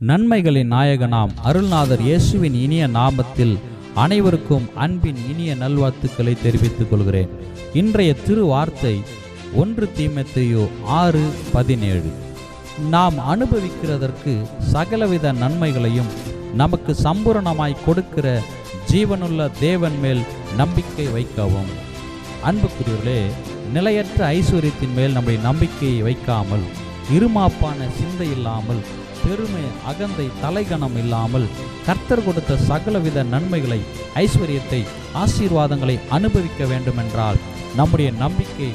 நன்மைகளின் நாயகனாம் அருள்நாதர் இயேசுவின் இனிய நாமத்தில் அனைவருக்கும் அன்பின் இனிய நல்வாழ்த்துக்களை தெரிவித்துக் கொள்கிறேன். இன்றைய திரு வார்த்தை ஒன்று தீமத்தையோ ஆறு பதினேழு. நாம் அனுபவிக்கிறதற்கு சகலவித நன்மைகளையும் நமக்கு சம்பூரணமாய் கொடுக்கிற ஜீவனுள்ள தேவன் மேல் நம்பிக்கை வைக்கவும். அன்புக்குரியவர்களே நிலையற்ற ஐஸ்வர்யத்தின் மேல் நம்முடைய நம்பிக்கையை வைக்காமல் இருமாப்பான சிந்தை இல்லாமல் பெருமை அகந்தை தலைகணம் இல்லாமல் கர்த்தர் கொடுத்த சகலவித நன்மைகளை ஐஸ்வர்யத்தை ஆசீர்வாதங்களை அனுபவிக்க வேண்டுமென்றால் நம்முடைய நம்பிக்கை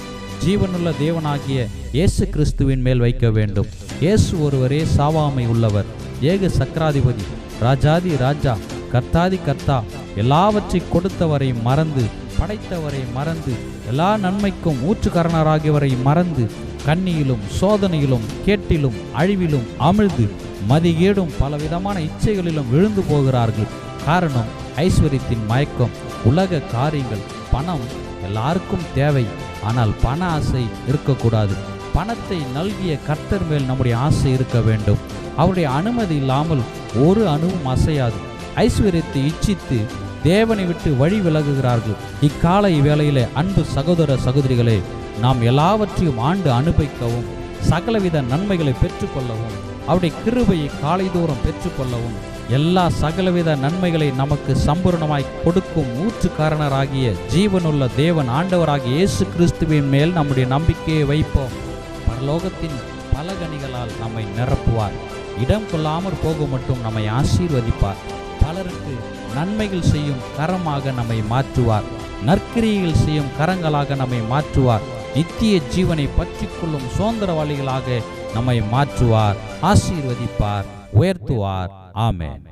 ஜீவனுள்ள தேவனாகிய இயேசு கிறிஸ்துவின் மேல் வைக்க வேண்டும். இயேசு ஒருவரே சாவாமை உள்ளவர். ஏக சக்கராதிபதி ராஜாதி ராஜா கர்த்தாதி கர்த்தா எல்லாவற்றை கொடுத்தவரை மறந்து படைத்தவரை மறந்து எல்லா நன்மைக்கும் ஊற்றுக்கரணராகியவரை மறந்து கண்ணியிலும் சோதனையிலும் கேட்டிலும் அழிவிலும் அமிழ்ந்து மதிகேடும் பலவிதமான இச்சைகளிலும் விழுந்து போகிறார்கள். காரணம் ஐஸ்வர்யத்தின் மயக்கம். உலக காரியங்கள் பணம் எல்லாருக்கும் தேவை. ஆனால் பண ஆசை இருக்கக்கூடாது. பணத்தை நல்கிய கர்த்தர் மேல் நம்முடைய ஆசை இருக்க வேண்டும். அவருடைய அனுமதி இல்லாமல் ஒரு அணுவும் அசையாது. ஐஸ்வர்யத்தை இச்சித்து தேவனை விட்டு வழி விலகுகிறார்கள். இக்கால வேளையிலே அன்பு சகோதர சகோதரிகளே நாம் எல்லாவற்றையும் ஆண்டு அனுபவிக்கவும் சகலவித நன்மைகளை பெற்றுக்கொள்ளவும் அவருடைய கிருபையை காலைதோறும் பெற்றுக்கொள்ளவும் எல்லா சகலவித நன்மைகளை நமக்கு சம்பூர்ணமாய் கொடுக்கும் ஊற்றுக்காரனராகிய ஜீவனுள்ள தேவன் ஆண்டவராகிய இயேசு கிறிஸ்துவின் மேல் நம்முடைய நம்பிக்கையை வைப்போம். பரலோகத்தின் பலகணிகளால் நம்மை நிரப்புவார். இடம் கொள்ளாமற் போக மட்டும் நம்மை ஆசீர்வதிப்பார். பலருக்கு நன்மைகள் செய்யும் கரமாக நம்மை மாற்றுவார். நற்கிரியில் செய்யும் கரங்களாக நம்மை மாற்றுவார். நித்திய ஜீவனை பற்றி கொள்ளும் சுதந்திரவாளிகளாக நம்மை மாற்றுவார் ஆசீர்வதிப்பார் உயர்த்துவார். ஆமேன்.